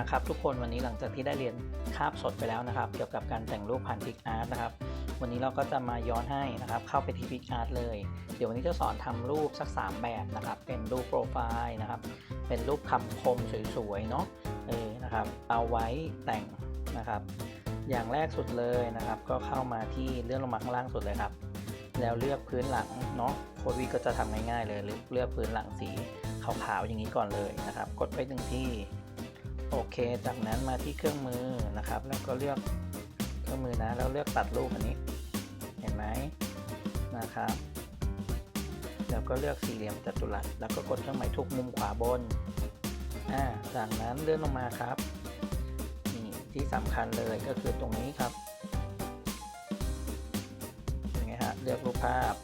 มาครับทุกคนวันนี้หลังจากที่ได้เรียนคาบสดไปแล้วนะครับ เกี่ยวกับการแต่งรูปผ่านพิกอาร์ตนะครับ วันนี้เราก็จะมาย้อนให้นะครับ เข้าไปที่พิกอาร์ตเลย เดี๋ยววันนี้จะสอนทำรูปสัก 3 แบบนะครับ เป็นรูปโปรไฟล์นะครับ เป็นรูปคำคมสวยๆเนาะเออนะครับ เอาไว้แต่งนะครับ อย่างแรกสุดเลยนะครับ ก็เข้ามาที่เลื่อนลงมาข้างล่างสุดเลยครับ แล้วเลือกพื้นหลังเนาะโคดวีก็จะทำง่ายๆเลยเลือกพื้นหลังสีขาวๆอย่างนี้ก่อนเลยนะครับ กดไปหนึ่งที่ โอเค จากนั้นมาที่เครื่องมือนะครับ แล้วก็เลือกเครื่องมือนะแล้วเลือกตัดรูปอันนี้ เห็นไหมนะครับ แล้วก็เลือกสี่เหลี่ยมจัตุรัส แล้วก็กดเครื่องหมายทุกมุมขวาบนอ่าจากนั้นเลื่อนลงมาครับนี่ที่สำคัญเลยก็คือตรงนี้ครับยังไงฮะเลือกรูปภาพ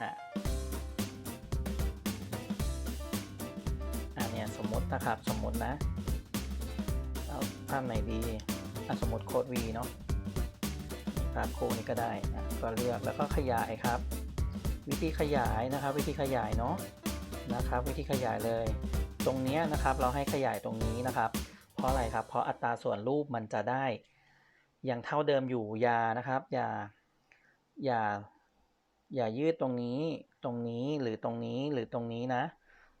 อะอ่าเนี่ยสมมตินะครับสมมตินะาภาพไหนดีอสมมติโค้ด V เนาะภาพคู่นี้ก็ได้อะก็เลือกแล้วก็ขยายครับ วิธีขยายนะครับ วิธีขยายเนาะนะครับ วิธีขยายเลย ตรงนี้นะครับเราให้ขยายตรงนี้นะครับ เพราะอะไรครับ เพราะอัตราส่วนรูปมันจะได้ อยังเท่าเดิมอยู่อย่านะครับ อย่าอย่าอย่ายืดตรงนี้ตรงนี้หรือตรงนี้หรือตรงนี้นะ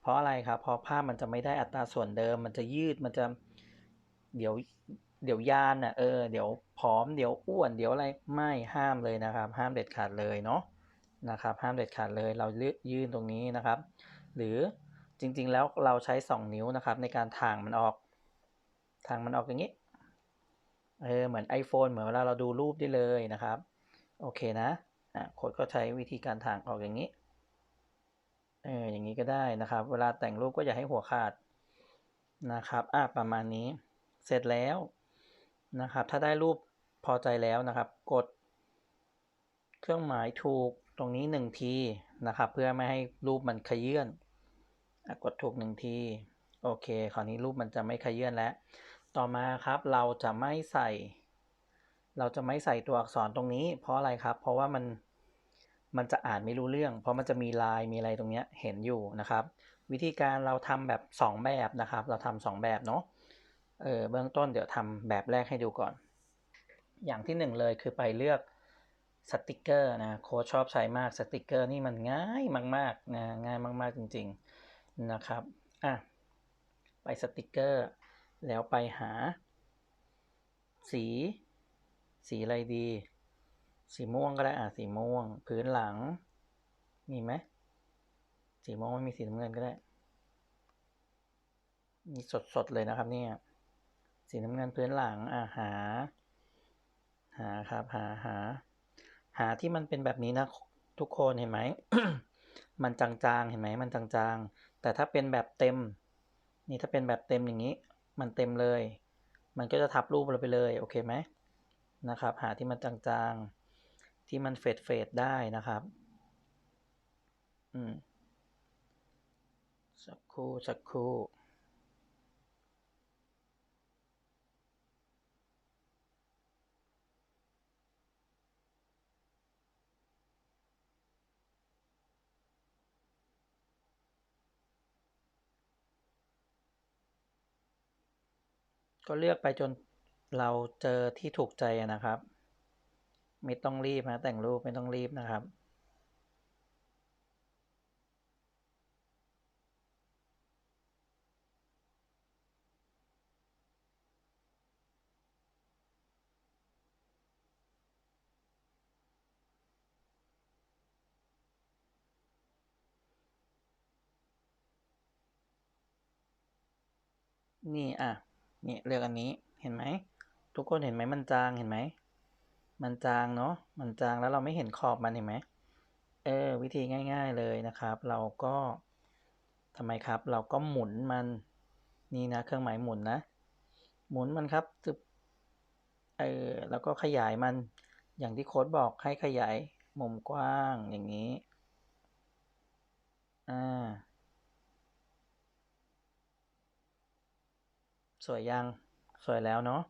เพราะอะไรครับเพราะภาพมันจะไม่ได้อัตราส่วนเดิม มันจะยืดมันจะ เดี๋ยวเดี๋ยวยานอะเออเดี๋ยวผอมเดี๋ยวอ้วนเดี๋ยวอะไรไม่ห้ามเลยนะครับ ห้ามเด็ดขาดเลยเนาะนะครับ ห้ามเด็ดขาดเลยเราเลือกยื่นตรงนี้นะครับ หรือจริงๆแล้วเราใช้ 2 นิ้วนะครับในการถ่างมันออกถ่างมันออกอย่างนี้เออเหมือน iPhone เหมือนเวลาเราดูรูปได้เลยนะครับ โอเคนะอะโค้ดก็ใช้วิธีการถ่างออกอย่างนี้เอออย่างนี้ก็ได้นะครับ เวลาแต่งรูปก็อย่าให้หัวขาดนะครับอะประมาณนี้ เสร็จแล้วนะครับ ถ้าได้รูปพอใจแล้วนะครับ กด เครื่องหมายถูกตรงนี้หนึ่งทีนะครับ เพื่อไม่ให้รูปมันขยื่นกดถูกหนึ่งทีโอเคคราวนี้รูปมันจะไม่ขยื่นแล้ว ต่อมาครับเราจะไม่ใส่ เราจะไม่ใส่ตัวอักษรตรงนี้ เพราะอะไรครับ เพราะว่ามันมันจะอ่านไม่รู้เรื่อง เพราะมันจะมีลายมีอะไรตรงเนี้ยเห็นอยู่นะครับ วิธีการเราทำแบบ 2 แบบนะครับ เราทำสองแบบเนาะ เออเบื้องต้นเดี๋ยวทำแบบแรกให้ดูก่อน อย่างที่หนึ่งเลยคือไปเลือกสติกเกอร์นะโค้ชชอบใช้มากสติกเกอร์นี่มันง่ายมากๆนะง่ายมากๆจริงๆนะครับอะไปสติกเกอร์ แล้วไปหา สี สีอะไรดี สีม่วงก็ได้อะสีม่วง พื้นหลัง มีไหมสีม่วงไม่มีสีน้ำเงินก็ได้นี่สดๆเลยนะครับเนี่ย สีน้ำเงินพื้นหลังอะหา หาครับหาหา หาที่มันเป็นแบบนี้นะทุกคนเห็นไหม มันจางๆเห็นไหมมันจางๆ แต่ถ้าเป็นแบบเต็ม นี่ถ้าเป็นแบบเต็มอย่างนี้ มันเต็มเลย มันก็จะทับรูปเราไปเลยโอเคไหมนะครับ หาที่มันจางๆ ที่มันเฟดเฟดได้นะครับ อืมสักครู่สักครู่ ก็เลือกไปจนเราเจอที่ถูกใจนะครับ ไม่ต้องรีบนะแต่งรูปไม่ต้องรีบนะครับ นี่อะ นี่เลือกอันนี้เห็นไหม ทุกคนเห็นไหมมันจางเห็นไหม มันจางเนาะมันจางแล้วเราไม่เห็นขอบมันเห็นไหมเออวิธีง่าย ๆเลยนะครับ เราก็ทำไมครับ เราก็หมุนมันนี่นะ เครื่องหมายหมุนนะ หมุนมันครับจึบเออแล้วก็ขยายมันอย่างที่โค้ดบอกให้ขยายมุมกว้างอย่างนี้อ่า สวยยังสวยแล้วเนาะ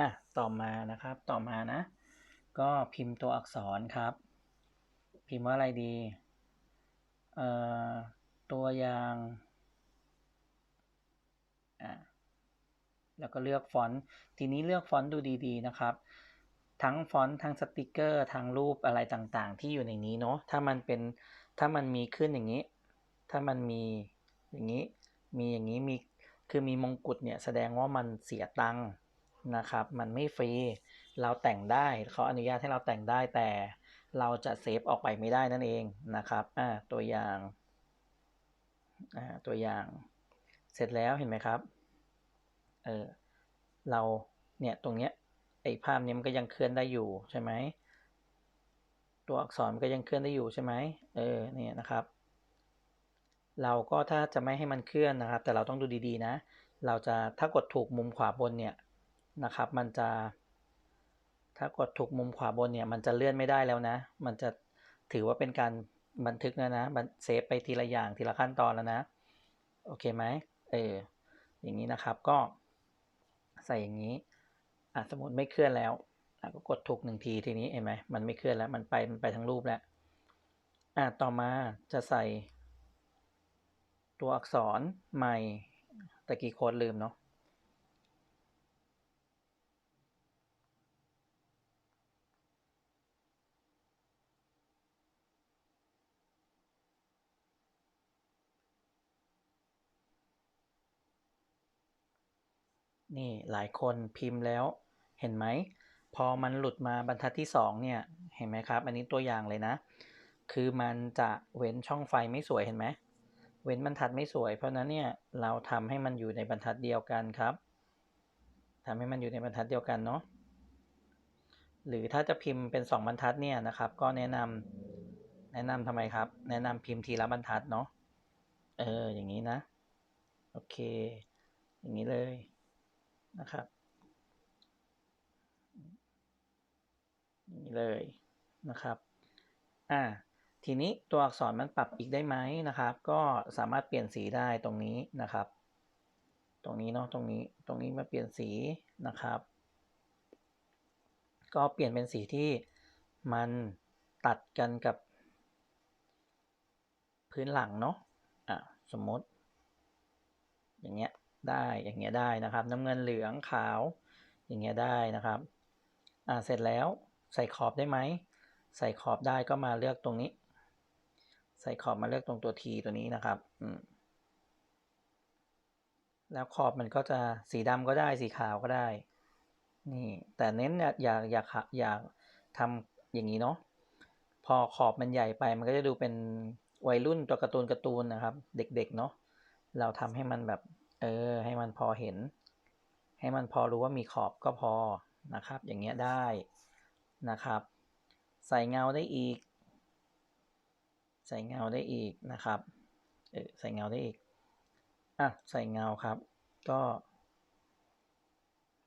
อะต่อมานะครับต่อมานะ ก็พิมพ์ตัวอักษรครับ พิมพ์ว่าอะไรดีเอ่อตัวอย่างอะแล้วก็เลือกฟอนต์ทีนี้เลือกฟอนต์ดูดีๆนะครับ ทั้งฟอนต์ทั้งสติกเกอร์ทั้งรูปอะไรต่างๆ ที่อยู่ในนี้เนาะถ้ามันเป็นถ้ามันมีขึ้นอย่างนี้ ถ้ามันมีอย่างนี้มีอย่างนี้มี คือมีมงกุฎเนี่ยแสดงว่ามันเสียตังค์นะครับ มันไม่ฟรี เราแต่งได้เขาอนุญาตให้เราแต่งได้แต่เราจะเซฟออกไปไม่ได้นั่นเองนะครับอ่าตัวอย่างอ่าตัวอย่าง เสร็จแล้วเห็นไหมครับเออเราเนี่ยตรงเนี้ยไอ้ภาพนี้มันก็ยังเคลื่อนได้อยู่ใช่ไหมตัวอักษรมันก็ยังเคลื่อนได้อยู่ใช่ไหมเออเนี่ยนะครับ เราก็ถ้าจะไม่ให้มันเคลื่อนนะครับ แต่เราต้องดูดีๆนะ เราจะถ้ากดถูกมุมขวาบนเนี่ยนะครับ มันจะ ถ้ากดถูกมุมขวาบนเนี่ยมันจะเลื่อนไม่ได้แล้วนะ มันจะถือว่าเป็นการบันทึกแล้วนะบันเซฟไปทีละอย่างทีละขั้นตอนแล้วนะ โอเคไหมเอออย่างนี้นะครับก็ใส่อย่างนี้อะสมมติไม่เคลื่อนแล้วอะก็กดถูกหนึ่งทีทีนี้เห็นไหมมันไม่เคลื่อนแล้วมันไปมันไปทั้งรูปแล้วอะต่อมาจะใส่ ตัวอักษรใหม่ตะกี้โค้ดลืมเนาะนี่หลายคนพิมพ์แล้วเห็นไหม พอมันหลุดมาบรรทัดที่สองเนี่ย เห็นไหมครับ อันนี้ตัวอย่างเลยนะ คือมันจะเว้นช่องไฟไม่สวยเห็นไหม ว้นบรรทัดไม่สวย เพราะนั้นเนี่ยเราทำให้มันอยู่ในบรรทัดเดียวกันครับทำให้มันอยู่ในบรรทัดเดียวกันเนาะหรือถ้าจะพิมพ์เป็นสองบรรทัดเนี่ยนะครับ ก็แนะนำแนะนำทำไมครับ แนะนำพิมพ์ทีละบรรทัดเนาะเอออย่างนี้นะโอเค อย่างนี้เลยนะครับนี่เลยนะครับ อ่า ทีนี้ตัวอักษรมันปรับอีกได้ไหมนะครับ ก็สามารถเปลี่ยนสีได้ตรงนี้นะครับ ตรงนี้เนาะตรงนี้ตรงนี้มาเปลี่ยนสีนะครับ ก็เปลี่ยนเป็นสีที่มันตัดกันกับ พื้นหลังเนาะอะสมมติ อย่างเงี้ยได้อย่างเงี้ยได้นะครับ น้ำเงินเหลืองขาว อย่างเงี้ยได้นะครับอ่าเสร็จแล้วใส่ขอบได้ไหมใส่ขอบได้ก็มาเลือกตรงนี้ ใส่ขอบมาเลือกตรงตัว T ตัวนี้นะครับอืมแล้วขอบมันก็จะสีดำก็ได้สีขาวก็ได้ นี่ แต่เน้นอย่าอย่าอย่าทำอย่างนี้เนาะพอขอบมันใหญ่ไปมันก็จะดูเป็นวัยรุ่นตัวการ์ตูนการ์ตูนนะครับ เด็กๆเนาะเราทำให้มันแบบ เออ ให้มันพอเห็น ให้มันพอรู้ว่ามีขอบก็พอนะครับ อย่างเงี้ยได้นะครับ ใส่เงาได้อีก ใส่เงาได้อีกนะครับเออใส่เงาได้อีกอะใส่เงาครับ ก็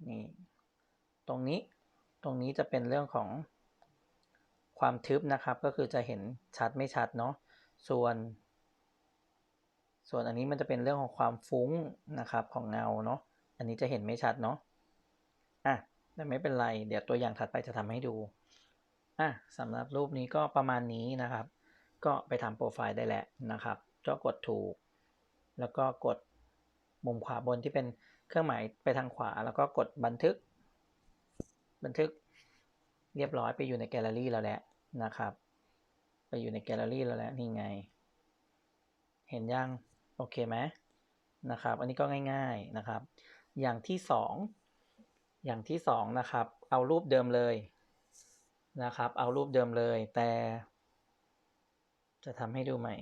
นี่ตรงนี้ตรงนี้จะเป็นเรื่องของความทึบนะครับ ก็คือจะเห็นชัดไม่ชัดเนาะส่วน ส่วนอันนี้มันจะเป็นเรื่องของความฟุ้งนะครับของเงาเนาะอันนี้จะเห็นไม่ชัดเนาะอะแต่ไม่เป็นไร เดี๋ยวตัวอย่างถัดไปจะทำให้ดูอะสำหรับรูปนี้ก็ประมาณนี้นะครับ ก็ไปทำโปรไฟล์ได้แหละนะครับก็กดถูก แล้วก็กดมุมขวาบนที่เป็นเครื่องหมายไปทางขวา แล้วก็กดบันทึก บันทึกเรียบร้อยไปอยู่ในแกลเลอรี่แล้วแหละนะครับ ไปอยู่ในแกลเลอรี่แล้วแหละนี่ไง เห็นยังโอเคไหมนะครับ อันนี้ก็ง่ายๆนะครับ อย่างที่สองอย่างที่สองนะครับ เอารูปเดิมเลยนะครับ เอารูปเดิมเลย แต่ จะทำให้ดูใหม่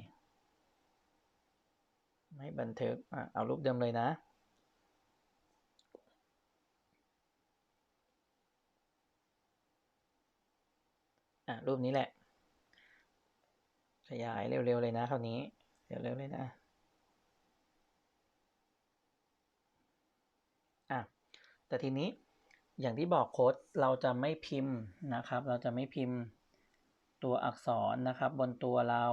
ไม่บันทึกอเอารูปเดิมเลยนะอะรูปนี้แหละ ขยายเร็วๆเลยนะคราวนี้ เร็วๆเลยนะอะแต่ทีนี้อย่างที่บอกโค้ดเราจะไม่พิมพ์นะครับ เราจะไม่พิมพ์ ตัวอักษรนะครับ บนตัวเรา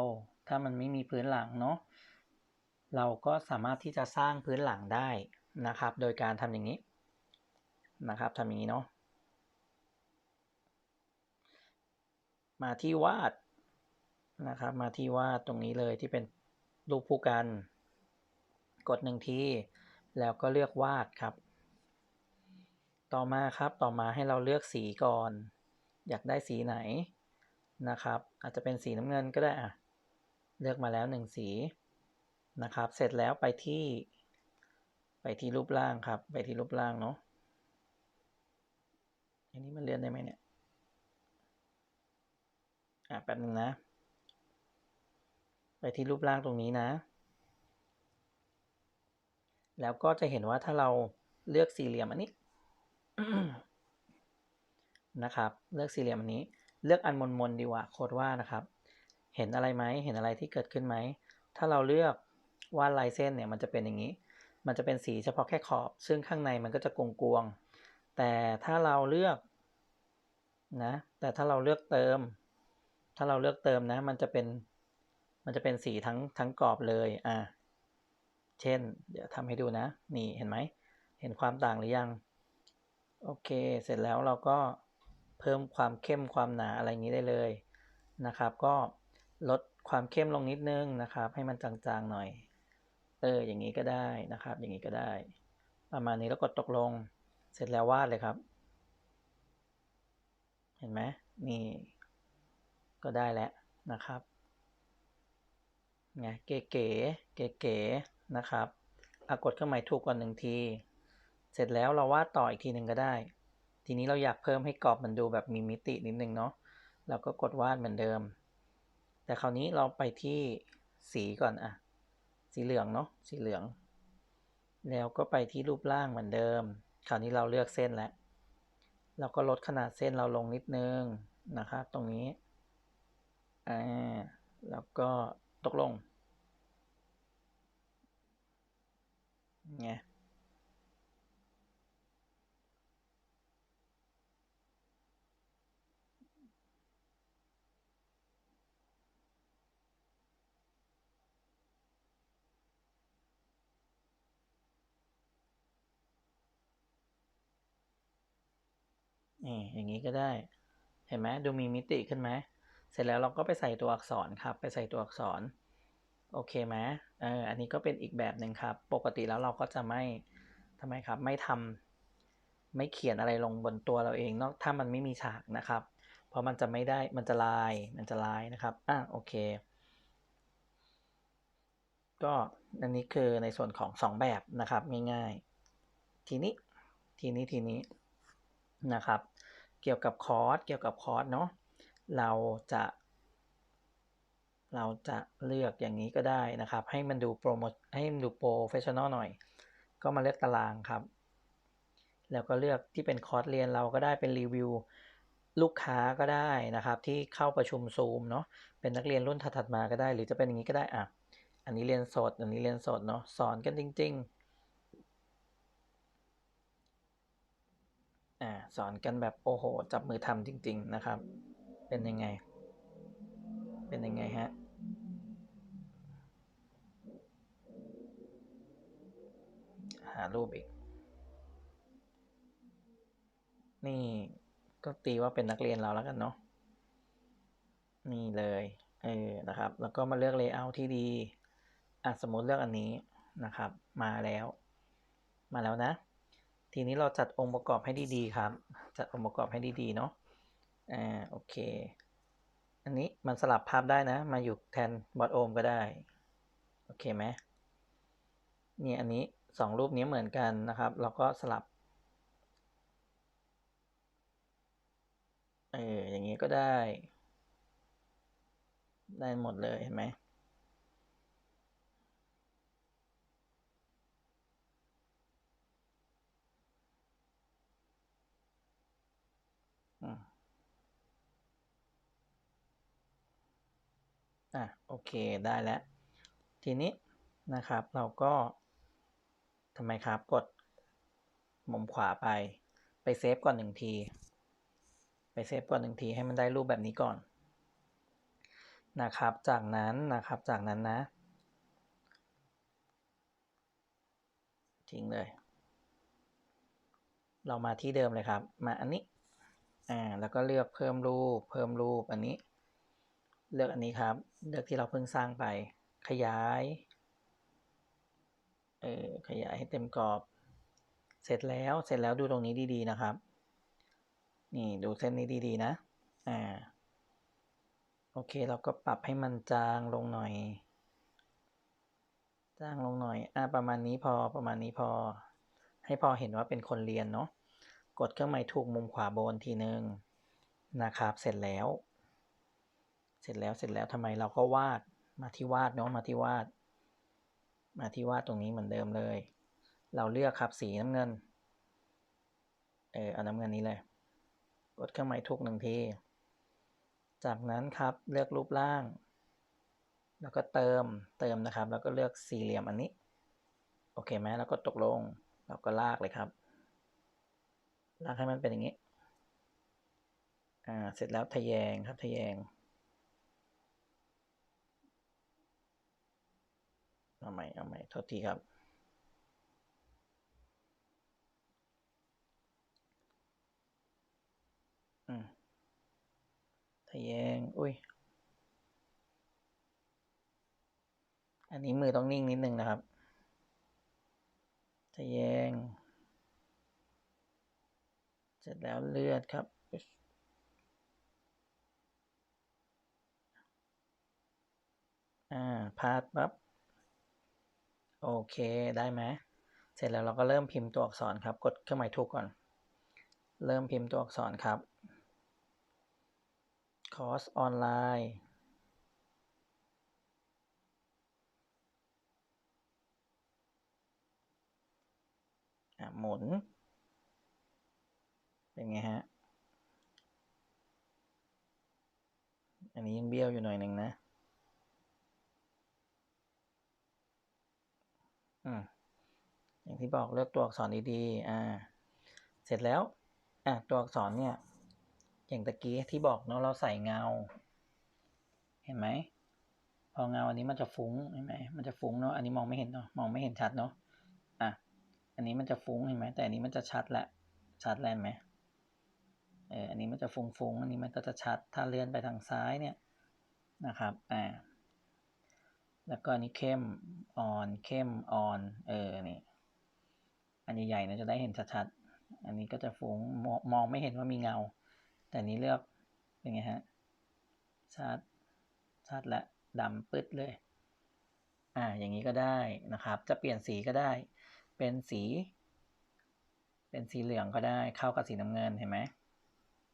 ถ้ามันไม่มีพื้นหลังเนาะเราก็สามารถที่จะสร้างพื้นหลังได้นะครับ โดยการทำอย่างนี้นะครับทำอย่างนี้เนาะมาที่วาดนะครับ มาที่วาดตรงนี้เลยที่เป็นรูปผู้กัน กดหนึ่งทีแล้วก็เลือกวาดครับ ต่อมาครับต่อมาให้เราเลือกสีก่อน อยากได้สีไหน นะครับ อาจจะเป็นสีน้ำเงินก็ได้อะเลือกมาแล้วหนึ่งสีนะครับ เสร็จแล้วไปที่ ไปที่รูปร่างครับ ไปที่รูปร่างเนาะอันนี้มันเลื่อนได้ไหมเนี่ยอะแป๊บนึงนะ ไปที่รูปร่างตรงนี้นะ แล้วก็จะเห็นว่าถ้าเราเลือกสี่เหลี่ยมอันนี้นะครับ เลือกสี่เหลี่ยมอันนี้ เลือกอันมนมนดีกว่าโคดว่านะครับ เห็นอะไรไหมเห็นอะไรที่เกิดขึ้นไหม ถ้าเราเลือกวาดลายเส้นเนี่ยมันจะเป็นอย่างนี้ มันจะเป็นสีเฉพาะแค่ขอบ ซึ่งข้างในมันก็จะกงกวงๆแต่ถ้าเราเลือกนะ แต่ถ้าเราเลือกเติม ถ้าเราเลือกเติมนะ มันจะเป็น มันจะเป็นสีทั้งทั้งกรอบเลย อ่า เช่น เดี๋ยวทำให้ดูนะ นี่เห็นไหม เห็นความต่างหรือยัง โอเค เสร็จแล้วเราก็ เพิ่มความเข้มความหนาอะไรอย่างนี้ได้เลยนะครับ ก็ลดความเข้มลงนิดนึงนะครับ ให้มันจางๆหน่อย เอออย่างนี้ก็ได้นะครับ อย่างนี้ก็ได้ ประมาณนี้แล้วกดตกลง เสร็จแล้ววาดเลยครับ เห็นไหมนี่ก็ได้แล้วนะครับไงเก๋ๆเก๋ๆนะครับ อากดเครื่องหมายถูกก่อนหนึ่งที เสร็จแล้วเราวาดต่ออีกทีหนึ่งก็ได้ ทีนี้เราอยากเพิ่มให้กรอบมันดูแบบมีมิตินิดนึงเนาะเราก็กดวาดเหมือนเดิม แต่คราวนี้เราไปที่สีก่อนอะสีเหลืองเนาะสีเหลือง แล้วก็ไปที่รูปร่างเหมือนเดิม คราวนี้เราเลือกเส้นแล้วเราก็ลดขนาดเส้นเราลงนิดนึงนะครับ ตรงนี้อ่าแล้วก็ตกลงไง นี่อย่างนี้ก็ได้ เห็นไหมดูมีมิติขึ้นไหมเสร็จแล้วเราก็ไปใส่ตัวอักษรครับ ไปใส่ตัวอักษร โอเคไหมเอออันนี้ก็เป็นอีกแบบหนึ่งครับ ปกติแล้วเราก็จะไม่ทำไมครับ ไม่ทำไม่เขียนอะไรลงบนตัวเราเองนาะถ้ามันไม่มีฉากนะครับ เพราะมันจะไม่ได้ มันจะลาย มันจะลายนะครับ อะโอเค ก็อันนี้คือในส่วนของสองแบบนะครับง่ายๆ ทีนี้ ทีนี้ ทีนี้นะครับ เกี่ยวกับคอร์สเกี่ยวกับคอร์สเนาะเราจะ เราจะเลือกอย่างนี้ก็ได้นะครับ ให้มันดูโปรโมทให้มันดูโปรเฟชชั่นอลหน่อย ก็มาเลือกตารางครับ แล้วก็เลือกที่เป็นคอร์สเรียนเราก็ได้เป็นรีวิวลูกค้าก็ได้นะครับ ที่เข้าประชุมซูมเนาะเป็นนักเรียนรุ่นถัดๆมาก็ได้ หรือจะเป็นอย่างนี้ก็ได้อะอันนี้เรียนสด อันนี้เรียนสดเนาะสอนกันจริง ๆ อ่าสอนกันแบบโอ้โห จับมือทำจริง ๆนะครับ เป็นยังไง เป็นยังไงฮะหารูปอีก นี่ก็ตีว่าเป็นนักเรียนเราแล้วกันเนาะนี่เลยเออนะครับ แล้วก็มาเลือก layout ที่ดีอะสมมติเลือกอันนี้นะครับ มาแล้ว มาแล้วนะ ทีนี้เราจัดองค์ประกอบให้ดีๆครับ จัดองค์ประกอบให้ดีๆเนาะอ่าโอเค อันนี้มันสลับภาพได้นะ มาอยู่แทนบอทโอมก็ได้ โอเคไหมนี่อันนี้สองรูปนี้เหมือนกันนะครับ เราก็สลับ เอออย่างนี้ก็ได้ ได้หมดเลยเห็นไหมอืม อะโอเคได้แล้ว ทีนี้นะครับเราก็ทำไมครับกดมุมขวาไปไปเซฟก่อนหนึ่งที ไปเซฟก่อนหนึ่งทีให้มันได้รูปแบบนี้ก่อนนะครับ จากนั้นนะครับจากนั้นนะทิ้งเลย เรามาที่เดิมเลยครับ มาอันนี้อ่าแล้วก็เลือกเพิ่มรูป เพิ่มรูปอันนี้ เลือกอันนี้ครับ เลือกที่เราเพิ่งสร้างไป ขยาย เออขยายให้เต็มกรอบ เสร็จแล้ว เสร็จแล้วดูตรงนี้ดีๆนะครับ นี่ดูเส้นนี้ดีๆนะ อ่า โอเค เราก็ปรับให้มันจางลงหน่อย จางลงหน่อย อ่า ประมาณนี้พอ ประมาณนี้พอ ให้พอเห็นว่าเป็นคนเรียนเนาะ กดเครื่องหมายถูกมุมขวาบนทีนึงนะครับ เสร็จแล้ว เสร็จแล้วเสร็จแล้วทำไมเราก็วาดมาที่วาดเนาะมาที่วาด มาที่วาดตรงนี้เหมือนเดิมเลย เราเลือกครับสีน้ำเงิน เออเอาน้ำเงินนี้เลย กดเครื่องหมายถูกหนึ่งที จากนั้นครับเลือกรูปร่าง แล้วก็เติมเติมนะครับ แล้วก็เลือกสี่เหลี่ยมอันนี้ โอเคไหมแล้วก็ตกลงเราก็ลากเลยครับ ลากให้มันเป็นอย่างนี้ อ่า เสร็จแล้วทะแยงครับทะแยง เอาใหม่ เอาใหม่โทษทีครับ อืมทะแยง อุ้ย อันนี้มือต้องนิ่งนิดนึงนะครับ ทะแยง เสร็จแล้วเลือดครับอ่าพาดปั๊บ โอเค ได้ไหมเสร็จแล้วเราก็เริ่มพิมพ์ตัวอักษรครับ กดเครื่องหมายถูกก่อน เริ่มพิมพ์ตัวอักษรครับคอร์สออนไลน์หมุน เป็นไงฮะ อันนี้ยังเบี้ยวอยู่หน่อยหนึ่งนะ อืมอย่างที่บอกเลือกตัวอักษรดีๆ อ่า เสร็จแล้ว อะตัวอักษรเนี่ย อย่างตะกี้ที่บอกเนาะเราใส่เงา เห็นไหม พอเงาอันนี้มันจะฟุ้งเห็นไหมมันจะฟุ้งเนาะ อันนี้มองไม่เห็นเนาะ มองไม่เห็นชัดเนาะ อะ อันนี้มันจะฟุ้งเห็นไหม แต่อันนี้มันจะชัดแหละ ชัดแล้วไหมเออ อันนี้มันจะฟุ้งๆอันนี้มันก็จะชัด ถ้าเลื่อนไปทางซ้ายเนี่ย นะครับ อ่า แล้วก็นนี้เข้มอ่อนเข้มอ่อนเออนี่อันใหญ่ๆนะจะได้เห็นชัดๆอันนี้ก็จะฟุ้งมองมองไม่เห็นว่ามีเงา แต่นี้เลือกเป็นไงฮะชัดชัดและดำปึ๊ดเลยอ่าอย่างนี้ก็ได้นะครับ จะเปลี่ยนสีก็ได้ เป็นสี เป็นสีเหลืองก็ได้เข้ากับสีน้ำเงินเห็นไหม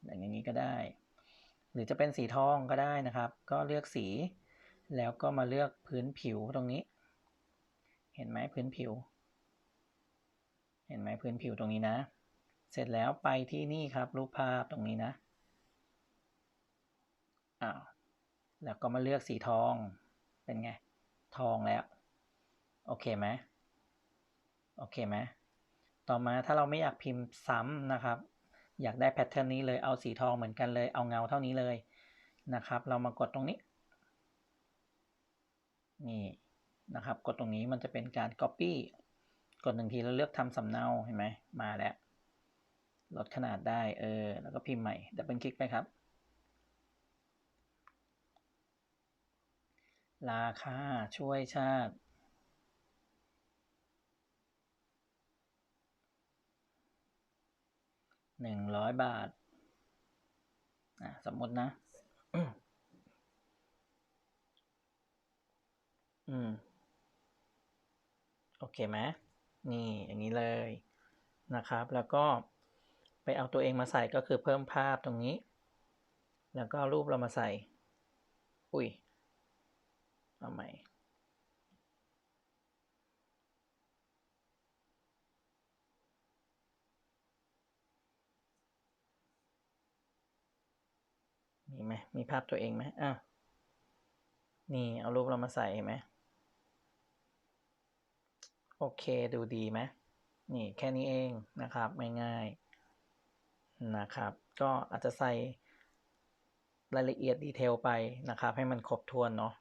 อย่างนี้ก็ได้ หรือจะเป็นสีทองก็ได้นะครับ ก็เลือกสี แล้วก็มาเลือกพื้นผิวตรงนี้ เห็นไหมพื้นผิว เห็นไหมพื้นผิวตรงนี้นะ เสร็จแล้วไปที่นี่ครับรูปภาพตรงนี้นะอ้าวแล้วก็มาเลือกสีทอง เป็นไง ทองแล้ว โอเคไหมโอเคไหมต่อมาถ้าเราไม่อยากพิมพ์ซ้ำนะครับ อยากได้แพทเทิร์นนี้เลย เอาสีทองเหมือนกันเลย เอาเงาเท่านี้เลยนะครับ เรามากดตรงนี้ นี่นะครับ กดตรงนี้มันจะเป็นการ Copy กดหนึ่งทีแล้วเลือกทำสำเนาเห็นไหมมาแล้วลดขนาดได้เออแล้วก็พิมพ์ใหม่ดับเบิลคลิกไปครับ ราคาช่วยชาติ หนึ่งร้อยบาท อะ สมมตินะ อืม โอเคไหมนี่อย่างนี้เลยนะครับ แล้วก็ไปเอาตัวเองมาใส่ก็คือเพิ่มภาพตรงนี้ แล้วก็รูปเรามาใส่ อุ้ยเอาใหม่มีไหมมีภาพตัวเองไหมอะนี่เอารูปเรามาใส่เห็นไหม โอเคดูดีไหมนี่แค่นี้เองนะครับง่ายๆนะครับ ก็อาจจะใส่รายละเอียดดีเทลไปนะครับ ให้มันครบถ้วนเนาะ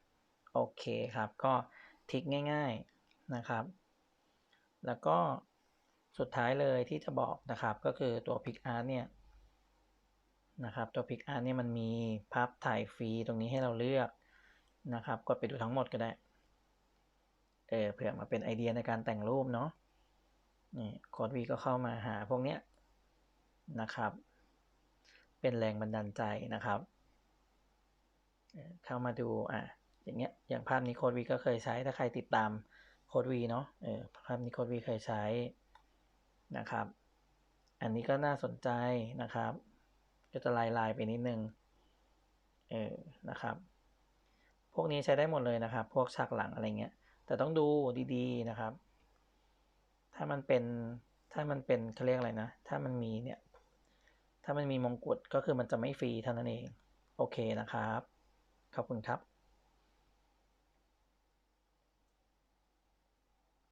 โอเคครับ ก็ทิกง่ายๆนะครับ แล้วก็สุดท้ายเลยที่จะบอกนะครับ ก็คือตัว Pic Art เนี่ยนะครับ ตัว Pic Art เนี่ยมันมีภาพถ่ายฟรีตรงนี้ให้เราเลือกนะครับ กดไปดูทั้งหมดก็ได้ เออเผื่อมาเป็นไอเดียในการแต่งรูปเนาะนี่โค้ดวีก็เข้ามาหาพวกเนี้ยนะครับ เป็นแรงบันดาลใจนะครับ เข้ามาดูอะอย่างเงี้ยอย่างภาพนี้โค้ดวีก็เคยใช้ถ้าใครติดตามโค้ดวีเนาะเออภาพนี้โค้ดวีเคยใช้นะครับ อันนี้ก็น่าสนใจนะครับ ก็จะลายลายไปนิดนึงเออนะครับ พวกนี้ใช้ได้หมดเลยนะครับ พวกฉากหลังอะไรเงี้ย แต่ต้องดูดีๆนะครับ ถ้ามันเป็นถ้ามันเป็นเขาเรียกอะไรนะ ถ้ามันมีเนี่ย ถ้ามันมีมงกุฎก็คือมันจะไม่ฟรีเท่านั้นเอง โอเคนะครับ ขอบคุณครับ